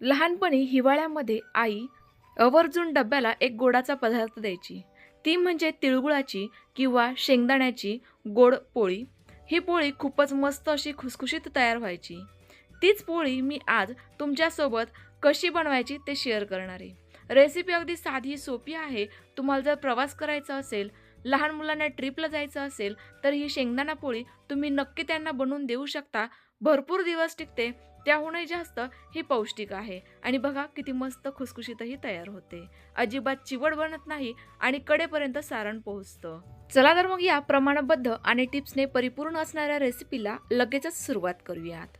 लहानपणी हिवाळ्यामध्ये आई आवर्जून डब्याला एक गोडाचा पदार्थ द्यायची. ती म्हणजे तिळगुळाची किंवा शेंगदाण्याची गोड पोळी. ही पोळी खूपच मस्त अशी खुसखुशीत तयार व्हायची. तीच पोळी मी आज तुमच्यासोबत कशी बनवायची ते शेअर करणार आहे. रेसिपी अगदी साधी सोपी आहे. तुम्हाला जर प्रवास करायचा असेल लहान मुलांना ट्रिपला जायचं असेल तर ही शेंगदाणा पोळी तुम्ही नक्की त्यांना बनवून देऊ शकता. भरपूर दिवस टिकते. त्याहूनही जास्त ही पौष्टिक आहे. आणि बघा किती मस्त खुसखुशीतही तयार होते. अजिबात चिवड बनत नाही आणि कडेपर्यंत सारण पोहोचतं. चला तर मग या प्रमाणबद्ध आणि टिप्सने परिपूर्ण असणाऱ्या रेसिपीला लगेचच सुरुवात करूयात.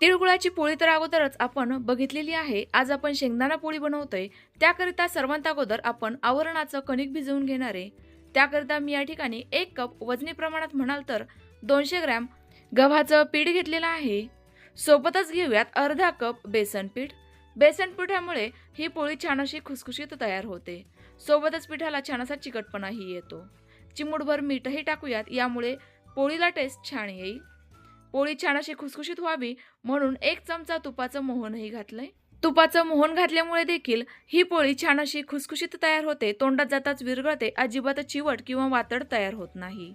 तिळगुळाची पोळी तर अगोदरच आपण बघितलेली आहे. आज आपण शेंगदाणा पोळी बनवतोय. त्याकरिता सर्वांत अगोदर आपण आवरणाचं कणिक भिजवून घेणार आहे. त्याकरिता मी या ठिकाणी एक कप वजनी प्रमाणात म्हणाल तर दोनशे ग्रॅम गव्हाचं पीठ घेतलेलं आहे. सोबतच घेऊयात अर्धा कप बेसन पीठ. बेसन पिठामुळे ही पोळी छान अशी खुसखुशीत तयार होते. सोबतच पिठाला छान असा चिकटपणाही येतो. चिमूटभर मीठही टाकूयात यामुळे पोळीला टेस्ट छान येईल. पोळी छान अशी खुसखुशीत व्हावी म्हणून एक चमचा तुपाचं मोहनही घातलंय. तुपाचं मोहन घातल्यामुळे देखील ही पोळी छान अशी खुसखुशीत तयार होते. तोंडात जाताच विरघळते अजिबात चिवट किंवा वातड तयार होत नाही.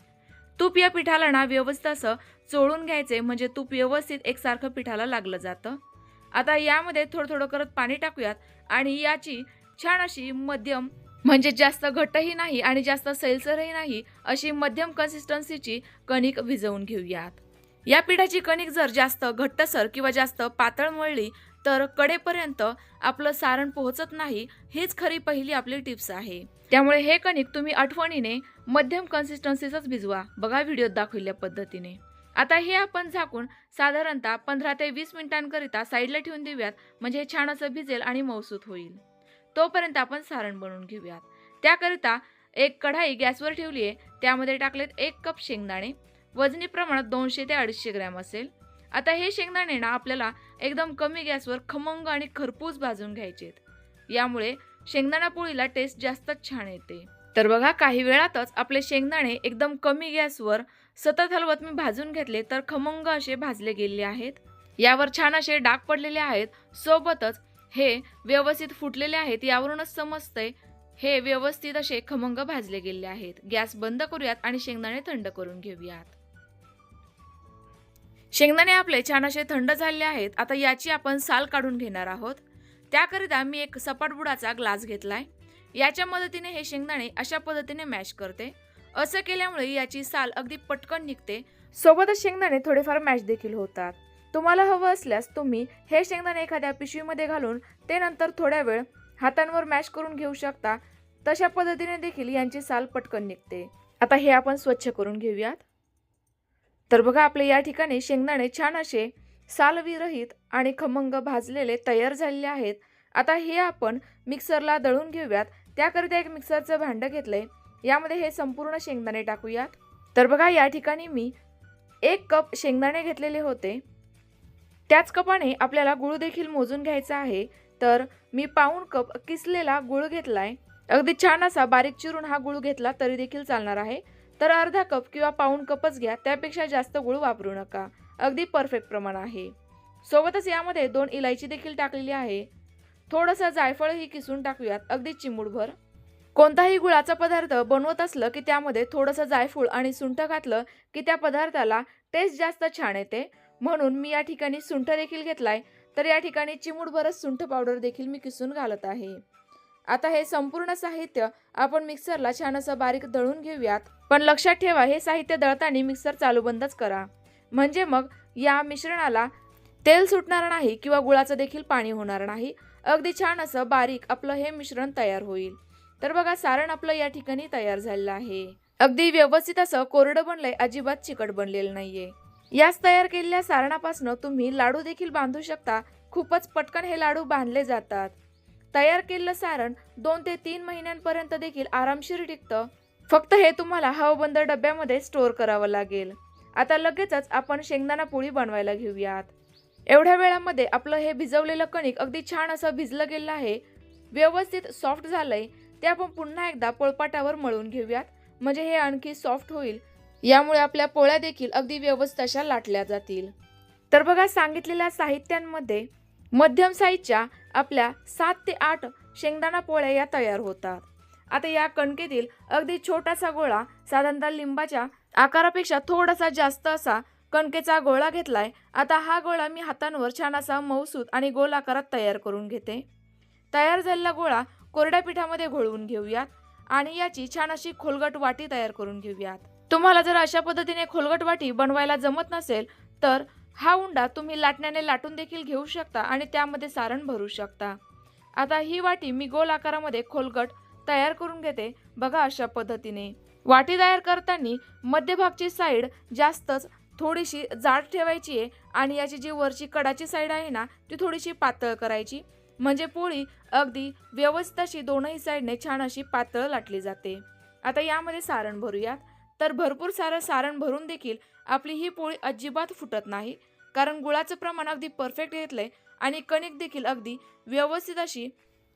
तूप या पिठाला ना व्यवस्थित असं चोळून घ्यायचे म्हणजे तूप व्यवस्थित एकसारखं पिठाला लागलं जातं. आता यामध्ये थोडं थोडं करत पाणी टाकूयात आणि याची छान अशी मध्यम म्हणजे जास्त घट्टही नाही आणि जास्त सैलसरही नाही अशी मध्यम कन्सिस्टन्सीची कणिक भिजवून घेऊयात. या पिठाची कणिक जर जास्त घट्टसर किंवा जास्त पातळ मळली तर कडेपर्यंत आपलं सारण पोहोचत नाही हीच खरी पहिली आपली टिप्स आहे. त्यामुळे हे कणिक तुम्ही आठवणीने मध्यम कन्सिस्टन्सीच भिजवा. बघा व्हिडिओत दाखवलेल्या पद्धतीने. आता हे आपण झाकून साधारणतः पंधरा ते वीस मिनिटांकरिता साईडला ठेवून देऊयात. म्हणजे हे छान असं भिजेल आणि मौसूत होईल. तोपर्यंत आपण सारण बनवून घेऊयात. त्याकरिता एक कढाई गॅसवर ठेवली आहे. त्यामध्ये टाकलेत एक कप शेंगदाणे. वजनी प्रमाणात दोनशे ते अडीचशे ग्रॅम असेल. आता हे शेंगदाणे ना आपल्याला एकदम कमी गॅसवर खमंग आणि खरपूस भाजून घ्यायचेत. यामुळे शेंगदाणा पोळीला टेस्ट जास्तच छान येते. तर बघा काही वेळातच आपले शेंगदाणे एकदम कमी गॅसवर सतत हलवत मी भाजून घेतले तर खमंग असे भाजले गेलेले आहेत. यावर छान असे डाग पडलेले आहेत. सोबतच हे व्यवस्थित फुटलेले आहेत. यावरूनच समजतंय हे व्यवस्थित असे खमंग भाजले गेलेले आहेत. गॅस बंद करूयात आणि शेंगदाणे थंड करून घेऊयात. शेंगदाणे आपले छान असे थंड झालेले आहेत. आता याची आपण साल काढून घेणार आहोत. त्याकरिता मी एक सपाट बुडाचा ग्लास घेतला आहे याच्या मदतीने हे शेंगदाणे अशा पद्धतीने मॅश करते. असं केल्यामुळे याची साल अगदी पटकन निघते. सोबतच शेंगदाणे थोडेफार मॅश देखील होतात. तुम्हाला हवं असल्यास तुम्ही हे शेंगदाणे एखाद्या पिशवीमध्ये घालून ते नंतर थोड्या वेळ हातांवर मॅश करून घेऊ शकता. तशा पद्धतीने देखील यांची साल पटकन निघते. आता हे आपण स्वच्छ करून घेऊयात. तर बघा आपले या ठिकाणी शेंगदाणे छान असे सालविरहित आणि खमंग भाजलेले तयार झालेले आहेत. आता हे आपण मिक्सरला दळून घेऊयात. त्याकरिता एक मिक्सरचं भांडं घेतलंय. यामध्ये हे संपूर्ण शेंगदाणे टाकूयात. तर बघा या ठिकाणी मी एक कप शेंगदाणे घेतलेले होते. त्याच कपाने आपल्याला गुळ देखील मोजून घ्यायचा आहे. तर मी पाऊण कप किसलेला गुळ घेतलाय. अगदी छान असा बारीक चिरून हा गुळ घेतला तरी देखील चालणार आहे. तर अर्धा कप किंवा पाऊण कपच घ्या. त्यापेक्षा जास्त गुळ वापरू नका. अगदी परफेक्ट प्रमाण आहे. सोबतच यामध्ये दोन इलायची देखील टाकलेली आहे. थोडंसं जायफळही किसून टाकूयात अगदी चिमूडभर कोणताही गुळाचा पदार्थ बनवत असलं की त्यामध्ये थोडंसं जायफूळ आणि सुंठ घातलं की त्या पदार्थाला टेस्ट जास्त छान येते. म्हणून मी या ठिकाणी सुंठ देखील घेतलाय तर या ठिकाणी चिमूडभरच सुंठ पावडर देखील मी किसून घालत आहे. आता हे संपूर्ण साहित्य आपण मिक्सरला छान असं बारीक दळून घेऊयात. पण लक्षात ठेवा हे साहित्य दळताना मिक्सर चालू बंदच करा. म्हणजे मग या मिश्रणाला तेल सुटणार नाही किंवा गुळाचं देखील पाणी होणार नाही. अगदी छान असं बारीक आपलं हे मिश्रण तयार होईल. तर बघा सारण आपलं या ठिकाणी तयार झालेलं आहे. अगदी व्यवस्थित असं कोरडं बनलंय अजिबात चिकट बनलेलं नाहीये. याच तयार केलेल्या सारणापासून तुम्ही लाडू देखील बांधू शकता. खूपच पटकन हे लाडू बांधले जातात. तयार केलेलं सारण दोन ते तीन महिन्यांपर्यंत देखील आरामशीर टिकतं. फक्त हे तुम्हाला हवाबंद डब्यामध्ये स्टोअर करावं लागेल. आता लगेचच आपण शेंगदाणा पोळी बनवायला घेऊयात. एवढ्या वेळामध्ये आपलं हे भिजवलेलं कणिक अगदी छान असं भिजलं गेलं आहे. व्यवस्थित सॉफ्ट झालंय. ते आपण पुन्हा एकदा पोळपाटावर मळून घेऊयात. म्हणजे हे आणखी सॉफ्ट होईल. यामुळे आपल्या पोळ्या देखील अगदी व्यवस्थित अशा लाटल्या जातील. तर बघा सांगितलेल्या साहित्यांमध्ये मध्यम साईजच्या आपल्या सात ते आठ शेंगदाणा पोळ्या या तयार होतात. आता या कणकेतील अगदी छोटासा गोळा साधारणतः लिंबाच्या आकारापेक्षा थोडासा जास्त असा कणकेचा गोळा घेतलाय. आता हा गोळा मी हातांवर छान असा मऊसूत आणि गोल आकारात तयार करून घेते. तयार झालेला गोळा कोरड्या पिठामध्ये घोळवून घेऊयात आणि याची छान अशी खोलगट वाटी तयार करून घेऊयात. तुम्हाला जर अशा पद्धतीने खोलगट वाटी बनवायला जमत नसेल तर हा उंडा तुम्ही लाटण्याने लाटून देखील घेऊ शकता आणि त्यामध्ये सारण भरू शकता. आता ही वाटी मी गोल आकारामध्ये खोलगट तयार करून घेते. बघा अशा पद्धतीने. वाटी तयार करताना मध्यभागची साईड जास्तच थोडीशी जाड ठेवायची आहे आणि याची जी वरची कडाची साईड आहे ना ती थोडीशी पातळ करायची. म्हणजे पोळी अगदी व्यवस्थित अशी दोनही साईडने छान अशी पातळ लाटली जाते. आता यामध्ये सारण भरूयात. तर भरपूर सारं सारण भरून देखील आपली ही पोळी अजिबात फुटत नाही. कारण गुळाचं प्रमाण अगदी परफेक्ट घेतलंय आणि कणिक देखील अगदी व्यवस्थित अशी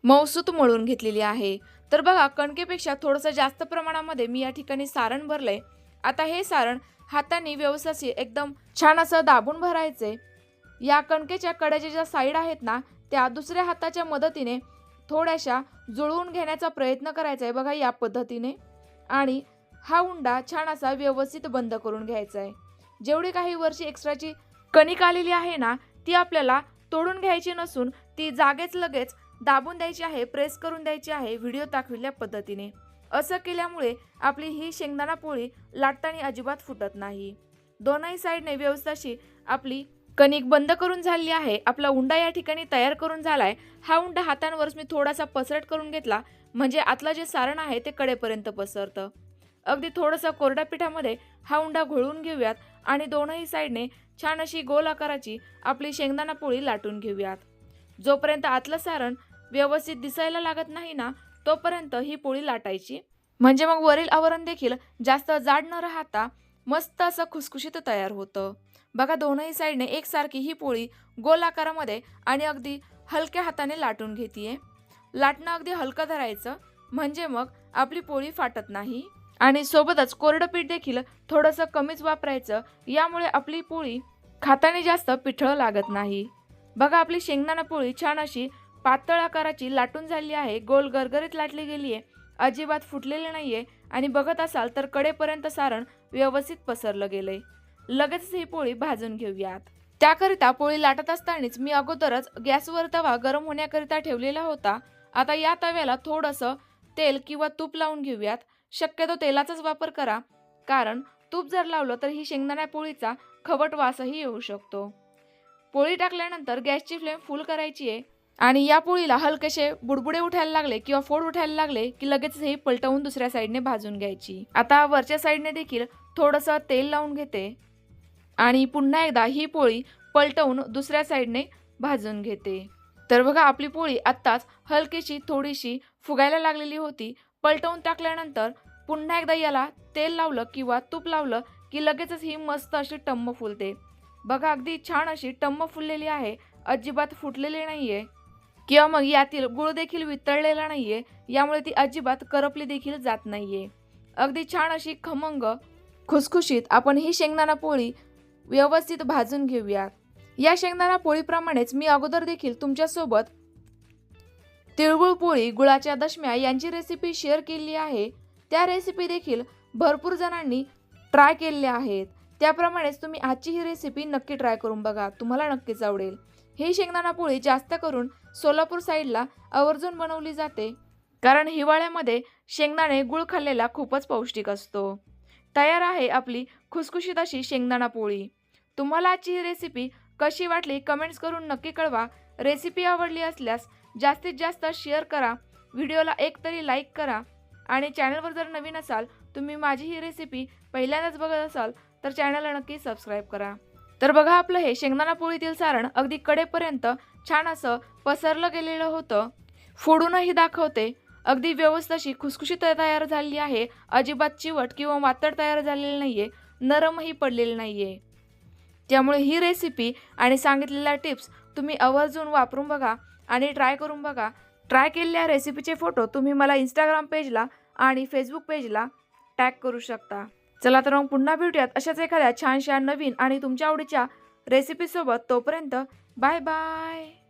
मौसूत मळून घेतलेली आहे. तर बघा कणकेपेक्षा थोडंसं जास्त प्रमाणामध्ये मी या ठिकाणी सारण भरलंय. आता हे सारण हाताने व्यवस्थित एकदम छान असं दाबून भरायचे या कणकेच्या कड्याच्या ज्या साईड आहेत ना त्या दुसऱ्या हाताच्या मदतीने थोड्याशा जुळवून घेण्याचा प्रयत्न करायचा आहे बघा या पद्धतीने. आणि हा उंडा छान असा व्यवस्थित बंद करून घ्यायचा आहे जेवढी काही वर्षी एक्स्ट्राची कणिक आलेली आहे ना ती आपल्याला तोडून घ्यायची नसून ती जागेच लगेच दाबून द्यायची आहे प्रेस करून द्यायची आहे व्हिडिओ दाखविल्या पद्धतीने. असं केल्यामुळे आपली ही शेंगदाणा पोळी लाटताना अजिबात फुटत नाही. दोनही साईडने व्यवस्थाशी आपली कणिक बंद करून झालेली आहे. आपला उंडा या ठिकाणी तयार करून झाला आहे हा उंडा हातांवरच मी थोडासा पसरट करून घेतला. म्हणजे आतलं जे सारण आहे ते कडेपर्यंत पसरतं. अगदी थोडंसं कोरड्या पिठामध्ये हा उंडा घोळवून घेऊयात आणि दोनही साईडने छान अशी गोल आकाराची आपली शेंगदाणा पोळी लाटून घेऊयात. जोपर्यंत आतलं सारण व्यवस्थित दिसायला लागत नाही ना तोपर्यंत ही पोळी लाटायची. म्हणजे मग वरील आवरण देखील जास्त जाड न राहता मस्त असं खुसखुशीत तयार होतं. बघा दोनही साईडने एकसारखी ही पोळी गोल आकारामध्ये आणि अगदी हलक्या हाताने लाटून घेतीये. लाटणं अगदी हलकं धरायचं म्हणजे मग आपली पोळी फाटत नाही. आणि सोबतच कोरडं पीठ देखील थोडंसं कमीच वापरायचं यामुळे आपली पोळी खाताने जास्त पिठळ लागत नाही. बघा आपली शेंगदाणा पोळी छान अशी पातळ आकाराची लाटून झाली आहे. गोल गरगरीत लाटली गेली आहे. अजिबात फुटलेली आहे आणि बघत असाल तर कडेपर्यंत सारण व्यवस्थित पसरलं गेलंय. लगेच ही पोळी भाजून घेऊयात. त्याकरिता पोळी लाटत असतानाच मी अगोदरच गॅसवर तवा गरम होण्याकरिता ठेवलेला होता. आता या तव्याला थोडंसं तेल किंवा तूप लावून घेऊयात. शक्यतो तेलाचाच वापर करा. कारण तूप जर लावलं तर ही शेंगदाणा पोळीचा खवट वासही येऊ शकतो. पोळी टाकल्यानंतर गॅसची फ्लेम फुल करायची आहे. आणि या पोळीला हलकेसे बुडबुडे उठायला लागले किंवा फोड उठायला लागले की लगेच हे पलटवून दुसऱ्या साईडने भाजून घ्यायची. आता वरच्या साईडने देखील थोडंसं तेल लावून घेते. आणि पुन्हा एकदा ही पोळी पलटवून दुसऱ्या साईडने भाजून घेते. तर बघा आपली पोळी आत्ताच हलकीशी थोडीशी फुगायला लागलेली होती. पलटवून टाकल्यानंतर पुन्हा एकदा याला तेल लावलं किंवा तूप लावलं की लगेचच ही मस्त अशी टम्म फुलते. बघा अगदी छान अशी टम्म फुललेली आहे. अजिबात फुटलेली नाही आहे किंवा मग यातील गुळ देखील वितळलेला नाहीये यामुळे ती अजिबात करपली देखील जात नाहीये. अगदी छान अशी खमंग खुसखुशीत आपण ही शेंगदाणा पोळी व्यवस्थित भाजून घेऊयात. या शेंगदाणा पोळीप्रमाणेच मी अगोदर देखील तुमच्यासोबत तिळगुळ पोळी गुळाच्या दशम्या यांची रेसिपी शेअर केली आहे. त्या रेसिपी देखील भरपूर जणांनी ट्राय केलेल्या आहेत. त्याप्रमाणेच तुम्ही आजची ही रेसिपी नक्की ट्राय करून बघा. तुम्हाला नक्कीच आवडेल. ही शेंगदाणा पोळी जास्त करून सोलापूर साईडला आवर्जून बनवली जाते. कारण हिवाळ्यामध्ये शेंगदाणे गुळ खाल्लेला खूपच पौष्टिक असतो. तयार आहे आपली खुसखुशीत अशी शेंगदाणा पोळी तुम्हाला आजची ही रेसिपी कशी वाटली कमेंट्स करून नक्की कळवा. रेसिपी आवडली असल्यास जास्तीत जास्त शेअर करा. व्हिडिओला एक तरी लाईक करा. आणि चॅनलवर जर नवीन असाल तुम्ही माझी ही रेसिपी पहिल्यांदाच बघत असाल तर चॅनलला नक्की सबस्क्राईब करा. तर बघा आपलं हे शेंगदाणा पोळीतील सारण अगदी कडेपर्यंत छान असं पसरलं गेलेलं होतं. फोडूनही दाखवते. अगदी व्यवस्थाशी अशी खुसखुशीत तयार झालेली आहे. अजिबात चिवट किंवा वातड तयार झालेली आहे नरमही पडलेली आहे त्यामुळे ही रेसिपी आणि सांगितलेल्या टिप्स तुम्ही आवर्जून वापरून बघा आणि ट्राय करून बघा. ट्राय केलेल्या रेसिपीचे फोटो तुम्ही मला इंस्टाग्राम पेजला आणि फेसबुक पेजला टॅग करू शकता. चला तर मग पुन्हा भेटूयात अशाच एखाद्या छानशा नवीन आणि तुमच्या आवडीच्या रेसिपीसोबत तोपर्यंत बाय बाय.